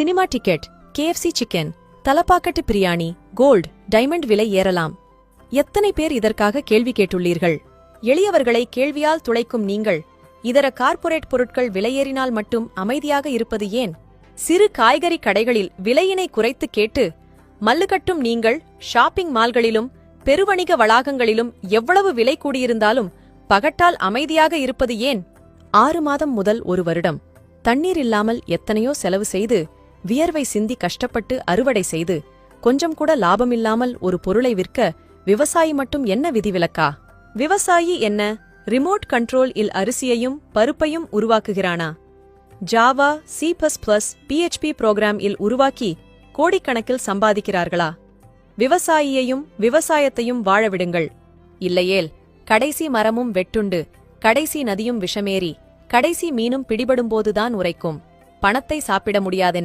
Cinema ticket KFC chicken Thalappakatti biryani gold diamond விலை ஏறலாம். எத்தனை பேர் இதற்காக கேள்வி கேட்டுள்ளீர்கள்? எளியவர்களை கேள்வியால் துளைக்கும் நீங்கள். இதர கார்ப்பரேட் பொருட்கள் விலையேறினால் மட்டும் அமைதியாக இருப்பது ஏன்? சிறு காய்கறி கடைகளில் விலையினை குறைத்து கேட்டு மல்லுகட்டும் நீங்கள் ஷாப்பிங் மால்களிலும் பெருவணிக வளாகங்களிலும் எவ்வளவு விலை கூடியிருந்தாலும் பகட்டால் அமைதியாக இருப்பது ஏன்? ஆறு மாதம் முதல் ஒரு வருடம். தண்ணீர் இல்லாமல் எத்தனையோ செலவு செய்து வியர்வை சிந்தி கஷ்டப்பட்டு அறுவடை செய்து கொஞ்சம் கூட லாபமில்லாமல் ஒரு பொருளை விற்க விவசாயி மட்டும் என்ன விதிவிலக்கா? விவசாயி என்ன? ரிமோட் கண்ட்ரோல் இல் அரிசியையும் பருப்பையும் உருவாக்குகிறானா? Java C plus plus PHP program இல் உருவாக்கி கோடிக்கணக்கில் சம்பாதிக்கிறார்களா? விவசாயியையும் விவசாயத்தையும் வாழவிடுங்கள் இல்லையேல் கடைசி மரமும் வெட்டுண்டு கடைசி நதியும் விஷமேறி கடைசி மீனும் பிடிபடும்போதுதான் உரைக்கும். பணத்தை சாப்பிட முடியாதென்